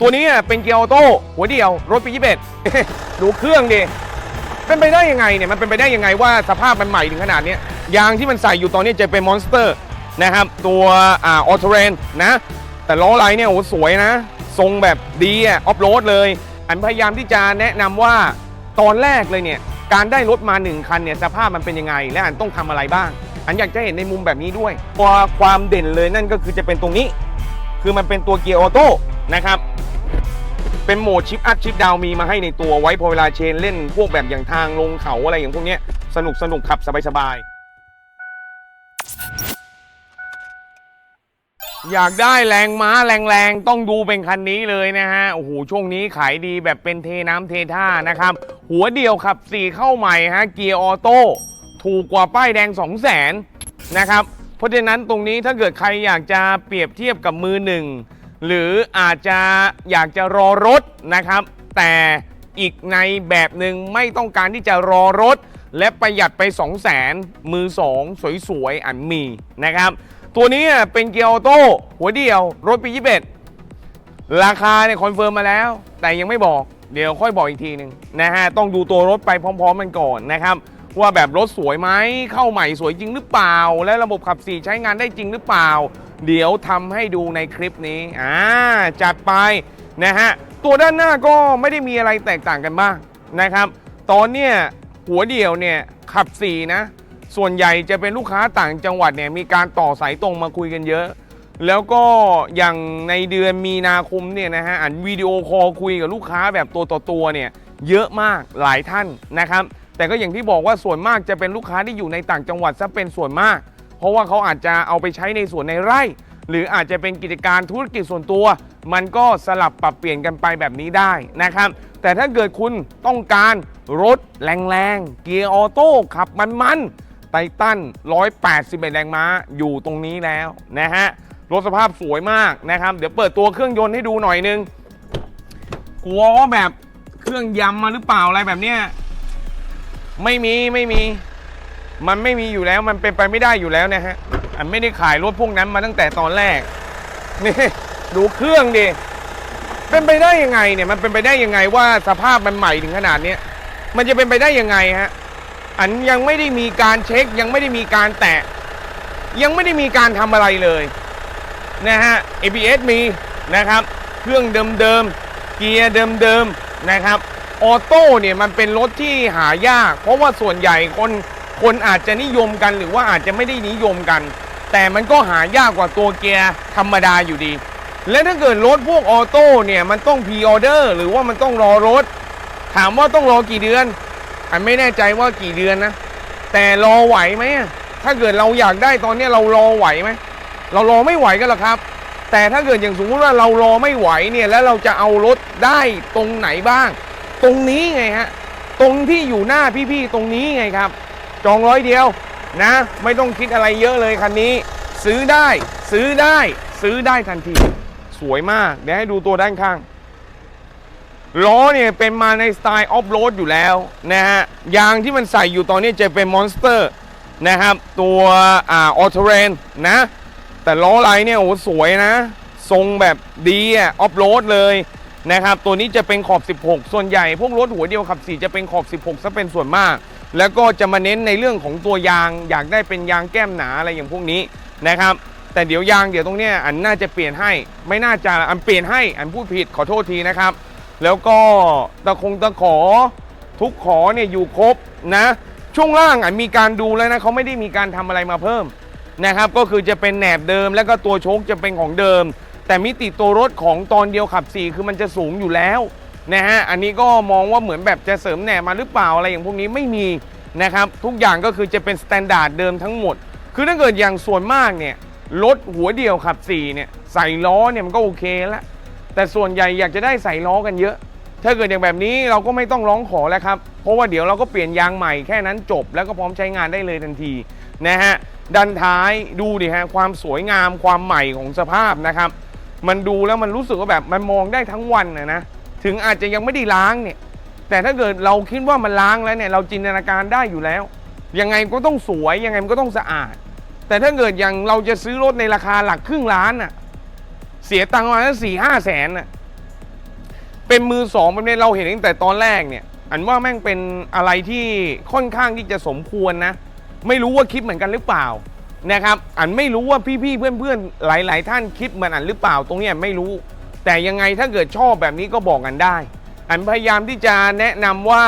ตัวนี้เป็นเกียร์ออโต้หัวเดียว รถปี 21 ดูเครื่องดิ เป็นไปได้ยังไงเนี่ย มันเป็นไปได้ยังไงว่าสภาพมันใหม่ถึงขนาดนี้ยางที่มันใส่อยู่ตอนนี้จะเป็นมอนสเตอร์นะครับ ตัวอ่าออโตเรนนะ แต่ล้อไหลเนี่ยโอ้โหสวยนะ ทรงแบบดีอะออฟโรดเลย อันพยายามที่จะแนะนำว่าตอนแรกเลยเนี่ย การได้รถมาหนึ่งคันเนี่ยสภาพมันเป็นยังไง และอันต้องทำอะไรบ้าง อันอยากจะเห็นในมุมแบบนี้ด้วยตัวความเด่นเลยนั่นก็คือจะเป็นตรงนี้ คือมันเป็นตัวเกียร์ออโต้นะครับ เป็นโหมดชิปอัพชิปดาวมีมาให้ในตัวไว้พอเวลาเชนเล่นพวกแบบอย่างทางลงเขาอะไรอย่างพวกเนี้ยสนุกสนุกขับสบายๆอยากได้แรงม้าแรงๆ ต้องดูเป็นคันนี้เลยนะฮะ โอ้โห ช่วงนี้ขายดีแบบเป็นเทน้ำเทท่านะครับ หัวเดียวขับ4เข้าใหม่ฮะ เกียร์ออโต้ ถูกกว่าป้ายแดง 2 0 0 0 0 0นะครับ เพราะฉะนั้นตรงนี้ถ้าเกิดใครอยากจะเปรียบเทียบกับมือหนึ่ง หรืออาจจะอยากจะรอรถนะครับ แต่อีกในแบบหนึ่งไม่ต้องการที่จะรอรถ และประหยัดไป 2 0 0 0 0 0มือ 2 สวยๆอันมีนะครับ ตัวนี้เป็นเกียร์ออโต้หัวเดียวรถปี 21 ราคาเนี่ยคอนเฟิร์มมาแล้ว แต่ยังไม่บอกเดี๋ยวค่อยบอกอีกทีหนึ่งนะฮะต้องดูตัวรถไปพร้อมๆกันก่อนนะครับว่าแบบรถสวยไหมเข้าใหม่สวยจริงหรือเปล่า และระบบขับสี่ใช้งานได้จริงหรือเปล่า เดี๋ยวทำให้ดูในคลิปนี้อ่าจัดไปนะฮะตัวด้านหน้าก็ไม่ได้มีอะไรแตกต่างกันมากนะครับ ตอนเนี้ยหัวเดียวเนี่ยขับสี่นะ ส่วนใหญ่จะเป็นลูกค้าต่างจังหวัดเนี่ยมีการต่อสายตรงมาคุยกันเยอะ แล้วก็อย่างในเดือนมีนาคมเนี่ยนะฮะอันวิดีโอคอลคุยกับลูกค้าแบบตัวต่อตัวเนี่ยเยอะมากหลายท่านนะครับ แต่ก็อย่างที่บอกว่าส่วนมากจะเป็นลูกค้าที่อยู่ในต่างจังหวัดซะเป็นส่วนมาก เพราะว่าเขาอาจจะเอาไปใช้ในสวนในไร่ หรืออาจจะเป็นกิจการธุรกิจส่วนตัว มันก็สลับปรับเปลี่ยนกันไปแบบนี้ได้นะครับ แต่ถ้าเกิดคุณต้องการรถแรงๆเกียร์ออโต้ขับมันๆไททัน181 แรงม้าอยู่ตรงนี้แล้วนะฮะรถสภาพสวยมากนะครับ เดี๋ยวเปิดตัวเครื่องยนต์ให้ดูหน่อยนึงกลัวว่าแบบเครื่องยำมาหรือเปล่าอะไรแบบเนี้ยไม่มีไม่มี มันไม่มีอยู่แล้วมันเป็นไปไม่ได้อยู่แล้วนะฮะอันไม่ได้ขายรถพวกนั้นมาตั้งแต่ตอนแรกนี่ดูเครื่องดิเป็นไปได้ยังไงเนี่ยมันเป็นไปได้ยังไงว่าสภาพมันใหม่ถึงขนาดเนี้ยมันจะเป็นไปได้ยังไงฮะอันยังไม่ได้มีการเช็ค ยังไม่ได้มีการแตะ ยังไม่ได้มีการทำอะไรเลยนะฮะ ABS มีนะครับ เครื่องเดิมๆเกียร์เดิมๆนะครับออโต้เนี่ยมันเป็นรถที่หายาก เพราะว่าส่วนใหญ่คน คนอาจจะนิยมกันหรือว่าอาจจะไม่ได้นิยมกัน แต่มันก็หายากกว่าตัวเกียร์ธรรมดาอยู่ดี และถ้าเกิดรถพวกออโต้เนี่ยมันต้องพ r ออเดอร์หรือว่ามันต้องรอรถ ถามว่าต้องรอกี่เดือนอันไม่แน่ใจว่ากี่เดือนนะ แต่รอไหวไหมถ้าเกิดเราอยากได้ตอนนี้เรารอไหวไหมเรารอไม่ไหวกันหรอครับ แต่ถ้าเกิดอย่างสมมติว่าเรารอไม่ไหวเนี่ยแล้วเราจะเอารถได้ตรงไหนบ้าง ตรงนี้ไงฮะตรงที่อยู่หน้าพี่ๆตรงนี้ไงครับ จองร้อยเดียวนะ ไม่ต้องคิดอะไรเยอะเลยคันนี้ ซื้อได้ซื้อได้ซื้อได้ทันที สวยมาก เดี๋ยวให้ดูตัวด้านข้างล้อเนี่ยเป็นมาในสไตล์ออฟโรดอยู่แล้วนะฮะยางที่มันใส่อยู่ตอนนี้จะเป็นมอนสเตอร์นะครับ ตัวอ่าออโตเรนนะ แต่ล้อไหลเนี่ยโอ้โหสวยนะ ทรงแบบดีอะออฟโรดเลยนะครับ ตัวนี้จะเป็นขอบ 16 ส่วนใหญ่ พวกรถหัวเดียวขับ 4 จะเป็นขอบ 16ซะเป็นส่วนมาก แล้วก็จะมาเน้นในเรื่องของตัวยาง อยากได้เป็นยางแก้มหนาอะไรอย่างพวกนี้นะครับ แต่เดี๋ยวยางเดี๋ยวตรงเนี้ยอันน่าจะเปลี่ยนให้ ไม่น่าจะอันเปลี่ยนให้อันพูดผิดขอโทษทีนะครับ แล้วก็ตะคงตะขอทุกขอเนี่ยอยู่ครบนะ ช่วงล่างอันมีการดูแล้วนะเขาไม่ได้มีการทำอะไรมาเพิ่มนะครับก็คือจะเป็นแหนบเดิมแล้วก็ตัวโชคจะเป็นของเดิม แต่มิติตัวรถของตอนเดียวขับ4คือมันจะสูงอยู่แล้ว นะฮะอันนี้ก็มองว่าเหมือนแบบจะเสริมแหนมาหรือเปล่าอะไรอย่างพวกนี้ไม่มีนะครับทุกอย่างก็คือจะเป็นสแตนดาร์ดเดิมทั้งหมด คือถ้าเกิดอย่างส่วนมากเนี่ยรถหัวเดียวขับ4เนี่ยใส่ล้อเนี่ยมันก็โอเคแล้วแต่ส่วนใหญ่อยากจะได้ใส่ล้อกันเยอะ ถ้าเกิดอย่างแบบนี้เราก็ไม่ต้องร้องขอแล้วครับ เพราะว่าเดี๋ยวเราก็เปลี่ยนยางใหม่แค่นั้นจบ แล้วก็พร้อมใช้งานได้เลยทันทีนะฮะดันท้ายดูดิฮะความสวยงามความใหม่ของสภาพนะครับ มันดูแล้วมันรู้สึกว่าแบบมันมองได้ทั้งวันนะนะ ถึงอาจจะยังไม่ได้ล้างเนี่ย แต่ถ้าเกิดเราคิดว่ามันล้างแล้วเนี่ย เราจินตนาการได้อยู่แล้ว ยังไงก็ต้องสวย ยังไงมันก็ต้องสะอาด แต่ถ้าเกิดอย่างเราจะซื้อรถในราคาหลักครึ่งล้านน่ะ เสียตังค์มาสี่ห้าแสนน่ะ เป็นมือสองแบบนี้เราเห็นตั้งแต่ตอนแรกเนี่ย อันว่าแม่งเป็นอะไรที่ค่อนข้างที่จะสมควรนะ ไม่รู้ว่าคิดเหมือนกันหรือเปล่านะครับ อันไม่รู้ว่าพี่ๆเพื่อนๆหลาย ๆ ท่านคิดเหมือนอันหรือเปล่า ตรงเนี้ยไม่รู้ แต่ยังไงถ้าเกิดชอบแบบนี้ก็บอกกันได้ อันพยายามที่จะแนะนำว่า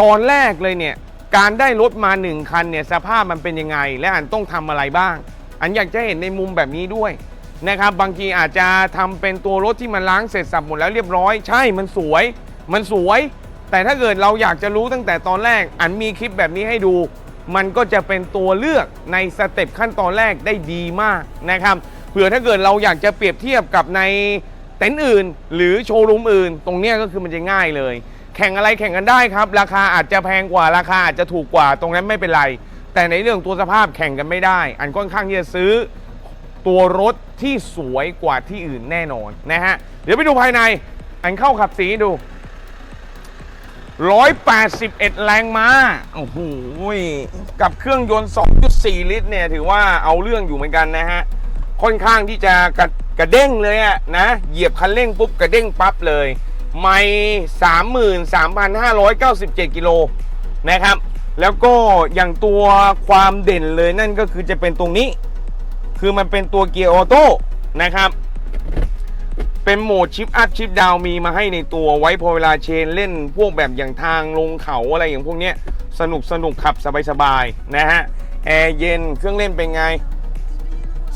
ตอนแรกเลยเนี่ยการได้รถมาหนึ่งคันเนี่ยสภาพมันเป็นยังไง และอันต้องทำอะไรบ้าง อันอยากจะเห็นในมุมแบบนี้ด้วยนะครับบางทีอาจจะทำเป็นตัวรถที่มันล้างเสร็จสับหมดแล้วเรียบร้อยใช่มันสวย มันสวย แต่ถ้าเกิดเราอยากจะรู้ตั้งแต่ตอนแรก อันมีคลิปแบบนี้ให้ดู มันก็จะเป็นตัวเลือกในสเต็ปขั้นตอนแรกได้ดีมากนะครับเผื่อถ้าเกิดเราอยากจะเปรียบเทียบกับใน เต็นท์อื่น หรือโชว์รูมอื่น ตรงเนี้ยก็คือมันจะง่ายเลย แข่งอะไรแข่งกันได้ครับ ราคาอาจจะแพงกว่าราคาอาจจะถูกกว่า ตรงนั้นไม่เป็นไร แต่ในเรื่องตัวสภาพแข่งกันไม่ได้ อันค่อนข้างที่จะซื้อ ตัวรถที่สวยกว่าที่อื่นแน่นอนนะฮะเดี๋ยวไปดูภายใน อันเข้าขับสีดู 181 แรงม้าโอ้โหกับเครื่องยนต์ 2.4 ลิตรเนี่ย ถือว่าเอาเรื่องอยู่เหมือนกันนะฮะ ค่อนข้างที่จะกระ กระเด้งเลยอะนะ เหยียบคันเร่งปุ๊บกระเด้งปั๊บเลยไม่33,597กิโลนะครับ แล้วก็อย่างตัวความเด่นเลยนั่นก็คือจะเป็นตรงนี้ คือมันเป็นตัวเกียร์ออโต้นะครับ เป็นโหมดชิปอัพชิปดาวมีมาให้ในตัวไว้พอเวลาเชนเล่นพวกแบบอย่างทางลงเขาอะไรอย่างพวกเนี้ยสนุกสนุกขับสบายๆนะฮะ แอร์เย็นเครื่องเล่นเป็นไง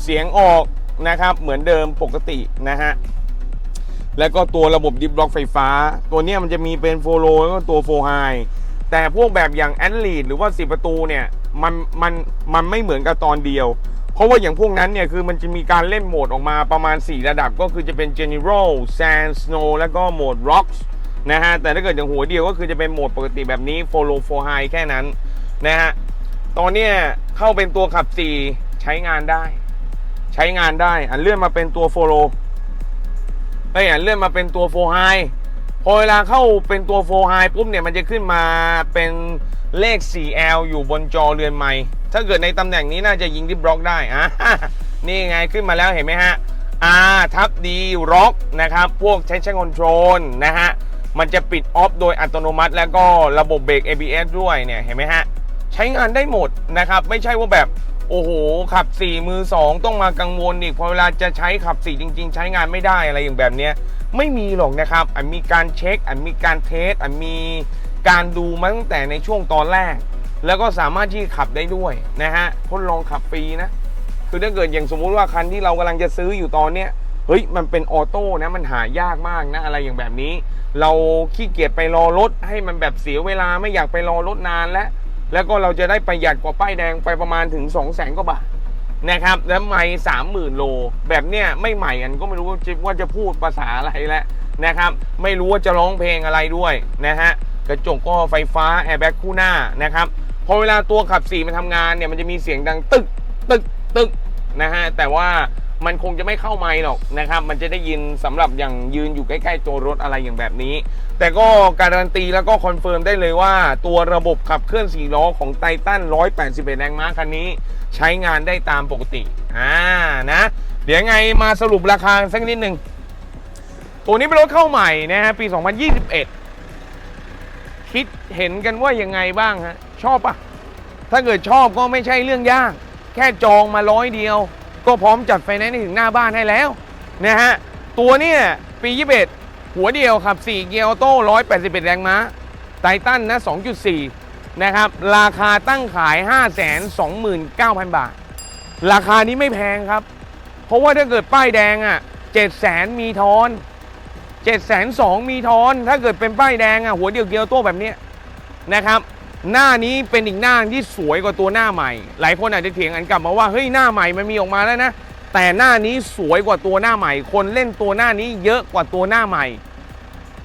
เสียงออก นะครับ เหมือนเดิมปกตินะฮะแล้วก็ตัวระบบดิฟล็อกไฟฟ้า ตัวนี้มันจะมีเป็นโฟโลแล้วก็ตัวโฟไฮแต่พวกแบบอย่างแอนลีดหรือว่าสีประตูเนี่ยมันมันมันไม่เหมือนกับตอนเดียว เพราะว่าอย่างพวกนั้นเนี่ยคือมันจะมีการเล่นโหมดออกมาประมาณ 4 ระดับก็คือจะเป็น General Sand Snow แล้วก็โหมด Rocks นะฮะ แต่ถ้าเกิดอย่างหัวเดียวก็คือจะเป็นโหมดปกติแบบนี้ Follow for High แค่นั้นนะฮะ ตอนนี้เข้าเป็นตัวขับ 4 ใช้งานได้ ใช้งานได้ อันเลื่อนมาเป็นตัว Follow ไอ้อันเลื่อนมาเป็นตัว for high พอเวลาเข้าเป็นตัว for high ปุ๊บเนี่ยมันจะขึ้นมาเป็นเลข 4L อยู่บนจอเรือนไม้ถ้าเกิดในตำแหน่งนี้น่าจะยิงดิบล็อกได้อะนี่ไงขึ้นมาแล้วเห็นไหมฮะ R ทับ D ล็อกนะครับ พวกใช้ใช้คอนโทรลนะฮะ มันจะปิดออฟโดยอัตโนมัติ แล้วก็ระบบเบรก ABS ด้วยเนี่ยเห็นไหมฮะ ใช้งานได้หมดนะครับ ไม่ใช่ว่าแบบ โอ้โห ขับ4มือ2ต้องมากังวลอีกพอเวลาจะใช้ขับ4จริง ๆ ใช้งานไม่ได้อะไรอย่างแบบเนี้ยไม่มีหรอกนะครับอันมีการเช็คอันมีการเทสอันมีการดูมาตั้งแต่ในช่วงตอนแรก แล้วก็สามารถที่ขับได้ด้วยนะฮะทดลองขับฟรีนะ คือถ้าเกิดอย่างสมมุติว่าคันที่เรากำลังจะซื้ออยู่ตอนเนี้ยเฮ้ยมันเป็นออโต้นะมันหายากมากนะอะไรอย่างแบบนี้ เราขี้เกียจไปรอรถให้มันแบบเสียเวลาไม่อยากไปรอรถนานแล้ว แล้วก็เราจะได้ประหยัดกว่าป้ายแดงไปประมาณถึง 2 0 0แสนกว่าบาทนะครับ แล้วไม่สามหมื่นโล แบบเนี้ยไม่ใหม่กันก็ไม่รู้ว่าจะว่าจะพูดภาษาอะไรแล้วนะครับ ไม่รู้ว่าจะร้องเพลงอะไรด้วยนะฮะกระจกก็ไฟฟ้าแอร์แบ็กคู่หน้านะครับพอเวลาตัวขับสี่มันทำงานเนี่ยมันจะมีเสียงดังตึกตึกตึกนะฮะแต่ว่า มันคงจะไม่เข้าไมค์หรอกนะครับ มันจะได้ยินสำหรับอย่างยืนอยู่ใกล้ๆตัวรถอะไรอย่างแบบนี้ แต่ก็การันตีแล้วก็คอนเฟิร์มได้เลยว่า ตัวระบบขับเคลื่อนสี่ล้อของไททัน181 แรงม้าคันนี้ ใช้งานได้ตามปกติอ่านะ เดี๋ยวไงมาสรุปราคาสักนิดหนึ่งตัวนี้เป็นรถเข้าใหม่นะฮะปี 2021 คิดเห็นกันว่ายังไงบ้างฮะชอบปะถ้าเกิดชอบก็ไม่ใช่เรื่องยาก แค่จองมาร้อยเดียว ก็พร้อมจัดไฟแนนซ์ถึงหน้าบ้านให้แล้วนะฮะตัวนี้ยปี21หัวเดียวขับ 4 เกียร์ออโต้181 แรงม้าไททันนะ2.4 นะครับ ราคาตั้งขาย 529,000 บาท ราคานี้ไม่แพงครับ เพราะว่าถ้าเกิดป้ายแดงอะ700,000 มีทอน702,000มีทอน ถ้าเกิดเป็นป้ายแดงอะหัวเดียวเกียร์ออโต้แบบนี้นะครับ หน้านี้เป็นอีกหน้าที่สวยกว่าตัวหน้าใหม่ หลายคนอาจจะเถียงกันกลับมาว่าเฮ้ยหน้าใหม่มันมีออกมาแล้วนะแต่หน้านี้สวยกว่าตัวหน้าใหม่ คนเล่นตัวหน้านี้เยอะกว่าตัวหน้าใหม่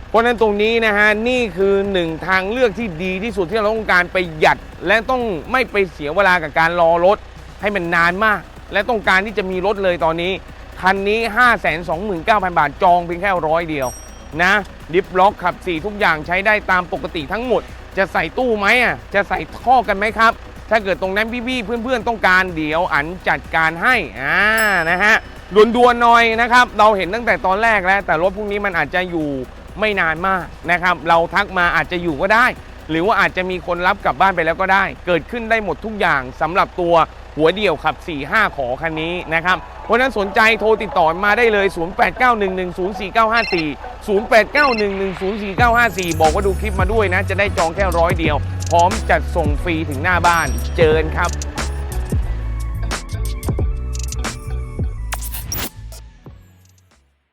เพราะนั้นตรงนี้นะฮะนี่คือหนึ่งทางเลือกที่ดีที่สุดที่เราต้องการประหยัด และต้องไม่ไปเสียเวลากับการรอรถให้มันนานมาก และต้องการที่จะมีรถเลยตอนนี้คันนี้ 529,000 บาทจองเพียงแค่ร้อยเดียวนะดิฟล็อกขับ 4 ทุกอย่างใช้ได้ตามปกติทั้งหมด จะใส่ตู้ไหมอะจะใส่ท่อกันไหมครับ ถ้าเกิดตรงนั้นพี่ๆเพื่อนๆต้องการเดี๋ยวอันจัดการให้อ่านะฮะด่วนๆหน่อยนะครับ เราเห็นตั้งแต่ตอนแรกแล้ว แต่รถพวกนี้มันอาจจะอยู่ไม่นานมากนะครับ เราทักมาอาจจะอยู่ก็ได้ หรือว่าอาจจะมีคนรับกลับบ้านไปแล้วก็ได้ เกิดขึ้นได้หมดทุกอย่างสำหรับตัว หัวเดี่ยวขับ 4 5 ขอคันนี้นะครับ เพราะนั้นสนใจโทรติดต่อมาได้เลย 0891104954 0891104954 บอกว่าดูคลิปมาด้วยนะ จะได้จองแค่ร้อยเดียว พร้อมจัดส่งฟรีถึงหน้าบ้าน เจิญครับ